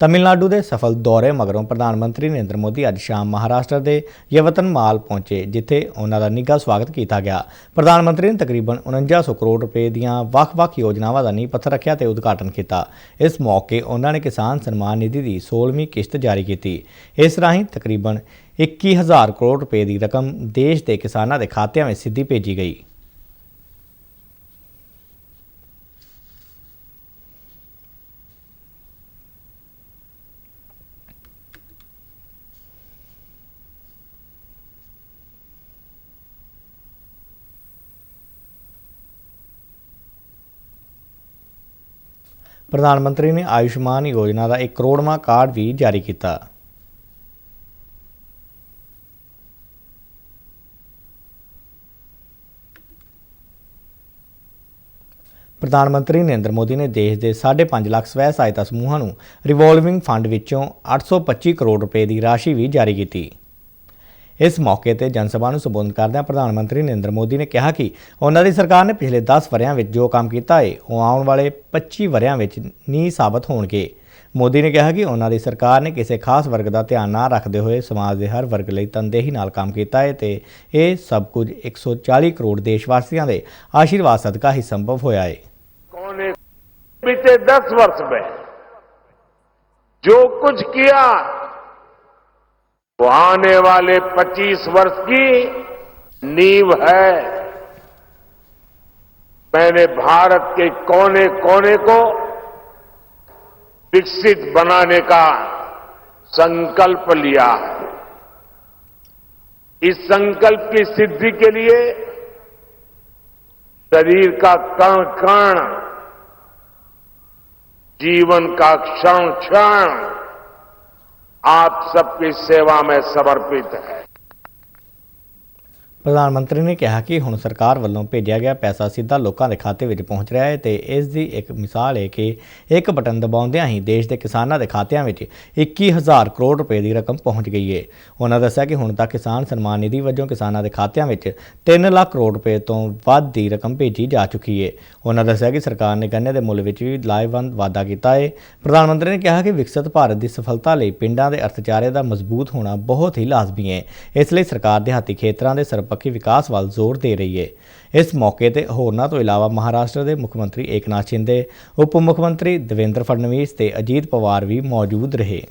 ਤਮਿਲਨਾਡੂ ਦੇ ਸਫਲ ਦੌਰੇ ਮਗਰੋਂ ਪ੍ਰਧਾਨ ਮੰਤਰੀ ਨਰਿੰਦਰ ਮੋਦੀ ਅੱਜ ਸ਼ਾਮ ਮਹਾਰਾਸ਼ਟਰ ਦੇ ਯਵਤਨ ਮਾਲ ਪਹੁੰਚੇ, ਜਿੱਥੇ ਉਹਨਾਂ ਦਾ ਨਿੱਘਾ ਸਵਾਗਤ ਕੀਤਾ ਗਿਆ। ਪ੍ਰਧਾਨ ਮੰਤਰੀ ਨੇ ਤਕਰੀਬਨ 4900 ਕਰੋੜ ਰੁਪਏ ਦੀਆਂ ਵੱਖ-ਵੱਖ ਯੋਜਨਾਵਾਂ ਦਾ ਨੀਂਹ ਪੱਥਰ ਰੱਖਿਆ ਤੇ ਉਦਘਾਟਨ ਕੀਤਾ। ਇਸ ਮੌਕੇ ਉਹਨਾਂ ਨੇ ਕਿਸਾਨ ਸਨਮਾਨ ਨਿਧੀ ਦੀ 16ਵੀਂ ਕਿਸ਼ਤ ਜਾਰੀ ਕੀਤੀ। ਇਸ ਰਾਹੀਂ ਤਕਰੀਬਨ 21000 ਕਰੋੜ ਰੁਪਏ ਦੀ ਰਕਮ ਦੇਸ਼ ਦੇ ਕਿਸਾਨਾਂ ਦੇ ਖਾਤਿਆਂ ਵਿੱਚ ਸਿੱਧੀ ਭੇਜੀ ਗਈ। ਪ੍ਰਧਾਨ ਮੰਤਰੀ ਨੇ ਆਯੁਸ਼ਮਾਨ ਯੋਜਨਾ ਦਾ 1 ਕਰੋੜਵਾਂ ਕਾਰਡ ਵੀ ਜਾਰੀ ਕੀਤਾ। ਪ੍ਰਧਾਨ ਮੰਤਰੀ ਨਰਿੰਦਰ ਮੋਦੀ ਨੇ ਦੇਸ਼ ਦੇ 5.5 ਲੱਖ ਸਵੈ ਸਹਾਇਤਾ ਸਮੂਹਾਂ ਨੂੰ ਰਿਵੋਲਵਿੰਗ ਫੰਡ ਵਿੱਚੋਂ 825 ਕਰੋੜ ਰੁਪਏ ਦੀ ਰਾਸ਼ੀ ਵੀ ਜਾਰੀ ਕੀਤੀ। ਇਸ ਮੌਕੇ ਤੇ ਜਨ ਸਭਾ ਨੂੰ ਸੰਬੋਧਨ ਕਰਦਿਆਂ ਪ੍ਰਧਾਨ ਮੰਤਰੀ ਨਰਿੰਦਰ ਮੋਦੀ ਨੇ ਕਿਹਾ ਕਿ ਉਹਨਾਂ ਦੀ ਸਰਕਾਰ ਨੇ ਪਿਛਲੇ 10 ਵਰ੍ਹਿਆਂ ਵਿੱਚ ਜੋ ਕੰਮ ਕੀਤਾ ਹੈ ਉਹ ਆਉਣ ਵਾਲੇ 25 ਵਰ੍ਹਿਆਂ ਵਿੱਚ ਨਹੀਂ ਸਾਬਤ ਹੋਣਗੇ ਮੋਦੀ ਨੇ ਕਿਹਾ ਕਿ ਉਹਨਾਂ ਦੀ ਸਰਕਾਰ ਨੇ ਕਿਸੇ ਖਾਸ ਵਰਗ ਦਾ ਧਿਆਨ ਨਾ ਰੱਖਦੇ ਹੋਏ ਸਮਾਜ ਦੇ ਹਰ ਵਰਗ ਲਈ ਤਨਦੇਹੀ ਨਾਲ ਕੰਮ ਕੀਤਾ ਹੈ ਤੇ ਇਹ ਸਭ ਕੁਝ 140 ਕਰੋੜ ਦੇਸ਼ ਵਾਸੀਆਂ ਦੇ ਆਸ਼ੀਰਵਾਦ ਸਦਕਾ ਹੀ ਸੰਭਵ ਹੋਇਆ ਹੈ कौन एक बीते दस वर्ष में जो कुछ किया वो आने वाले 25 वर्ष की नींव है। मैंने भारत के कोने कोने को विकसित बनाने का संकल्प लिया है। इस संकल्प की सिद्धि के लिए शरीर का कण कण जीवन का क्षण क्षण आप सबकी सेवा में समर्पित है ਪ੍ਰਧਾਨ ਮੰਤਰੀ ਨੇ ਕਿਹਾ ਕਿ ਹੁਣ ਸਰਕਾਰ ਵੱਲੋਂ ਭੇਜਿਆ ਗਿਆ ਪੈਸਾ ਸਿੱਧਾ ਲੋਕਾਂ ਦੇ ਖਾਤੇ ਵਿੱਚ ਪਹੁੰਚ ਰਿਹਾ ਹੈ ਤੇ ਇਸ ਦੀ ਇੱਕ ਮਿਸਾਲ ਹੈ ਕਿ ਇੱਕ ਬਟਨ ਦਬਾਉਂਦਿਆਂ ਹੀ ਦੇਸ਼ ਦੇ ਕਿਸਾਨਾਂ ਦੇ ਖਾਤਿਆਂ ਵਿੱਚ 21000 ਕਰੋੜ ਰੁਪਏ ਦੀ ਰਕਮ ਪਹੁੰਚ ਗਈ ਹੈ ਉਹਨਾਂ ਦੱਸਿਆ ਕਿ ਹੁਣ ਤੱਕ ਕਿਸਾਨ ਸਨਮਾਨ ਨਿਧੀ ਵਜੋਂ ਕਿਸਾਨਾਂ ਦੇ ਖਾਤਿਆਂ ਵਿੱਚ 3 ਲੱਖ ਕਰੋੜ ਰੁਪਏ ਤੋਂ ਵੱਧ ਦੀ ਰਕਮ ਭੇਜੀ ਜਾ ਚੁੱਕੀ ਹੈ ਉਹਨਾਂ ਦੱਸਿਆ ਕਿ ਸਰਕਾਰ ਨੇ ਗੰਨੇ ਦੇ ਮੁੱਲ ਵਿੱਚ ਵੀ ਲਾਹੇਵੰਦ ਵਾਧਾ ਕੀਤਾ ਹੈ ਪ੍ਰਧਾਨ ਮੰਤਰੀ ਨੇ ਕਿਹਾ ਕਿ ਵਿਕਸਿਤ ਭਾਰਤ ਦੀ ਸਫਲਤਾ ਲਈ ਪਿੰਡਾਂ ਦੇ ਅਰਥਚਾਰੇ ਦਾ ਮਜ਼ਬੂਤ ਹੋਣਾ ਬਹੁਤ ਹੀ ਲਾਜ਼ਮੀ ਹੈ ਇਸ ਲਈ ਸਰਕਾਰ ਦਿਹਾਤੀ ਖੇਤਰਾਂ ਦੇ ਸਰਪੱਖੀ ਵਿਕਾਸ ਵੱਲ ਜ਼ੋਰ ਦੇ ਰਹੀ ਹੈ ਇਸ ਮੌਕੇ ਤੇ ਹੋਰਨਾਂ ਤੋਂ ਇਲਾਵਾ ਮਹਾਰਾਸ਼ਟਰ ਦੇ ਮੁੱਖ ਮੰਤਰੀ ਏਕਨਾਥ ਸ਼ਿੰਦੇ, ਉਪ ਮੁੱਖ ਮੰਤਰੀ ਦੇਵੇਂਦਰ ਫਡਣਵੀਸ ਤੇ ਅਜੀਤ ਪਵਾਰ ਵੀ ਮੌਜੂਦ ਰਹੇ।